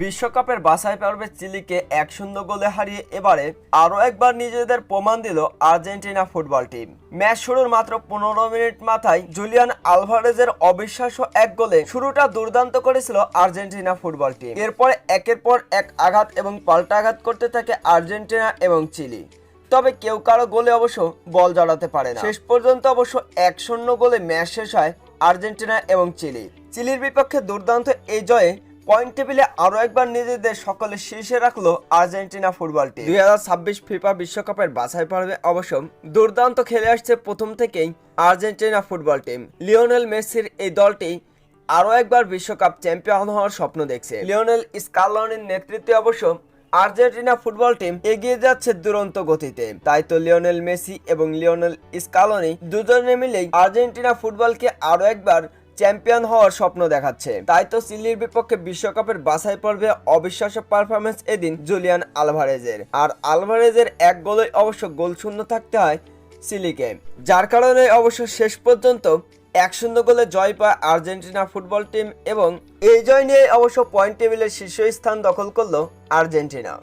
বিশ্বকাপের বাছাই পর্বে চিলিকে এক শূন্য গোলে হারিয়ে এবারে আরও একবার নিজেদের প্রমাণ দিল আর্জেন্টিনা ফুটবল টিম। ম্যাচ শুরুর মাত্র পনেরো মিনিট মাথায় জুলিয়ান আলভারেজের অবিশ্বাস্য এক গোলে শুরুটা দুর্দান্ত করেছিল আর্জেন্টিনা ফুটবল টিম। এরপর একের পর এক আঘাত এবং পাল্টা আঘাত করতে থাকে আর্জেন্টিনা এবং চিলি। তবে কেউ কারও গোলে অবশ্য বল জড়াতে পারে না। শেষ পর্যন্ত অবশ্য এক শূন্য গোলে ম্যাচ শেষ হয় আর্জেন্টিনা এবং চিলি। চিলির বিপক্ষে দুর্দান্ত এই জয়ে পয়েন্ট টেবিলে আরও একবার নিজেদের সকলে শীর্ষে রাখল আর্জেন্টিনা ফুটবল টিম। দুই হাজার ছাব্বিশ ফিফা বিশ্বকাপের বাছাই পর্বে অবশ্য দুর্দান্ত খেলে আসছে প্রথম থেকেই আর্জেন্টিনা ফুটবল টিম। লিওনেল মেসির এই দলটি আরও একবার বিশ্বকাপ চ্যাম্পিয়ন হওয়ার স্বপ্ন দেখছে। লিওনেল স্কালনের নেতৃত্বে অবশ্য আর্জেন্টিনা ফুটবল টিম এগিয়ে যাচ্ছে দুরন্ত গতিতে। তাই তো লিওনেল মেসি এবং লিওনেল স্কালনি দুজনে মিলেই আর্জেন্টিনা ফুটবলকে আরও একবার চ্যাম্পিয়ন হওয়ার স্বপ্ন দেখাচ্ছে। তাই তো চিলির বিপক্ষে বিশ্বকাপের বাছাই পর্বে অবিশ্বাস্য পারফরমেন্স এদিন জুলিয়ান আলভারেজের। আর আলভারেজের এক গোলে অবশ্য গোল শূন্য থাকতে হয় চিলিকে যার কারণে অবশ্য শেষ পর্যন্ত এক শূন্য গোলে জয় পায় আর্জেন্টিনা ফুটবল টিম এবং এই জয় নিয়ে অবশ্য পয়েন্ট টেবিলের শীর্ষস্থান দখল করল আর্জেন্টিনা।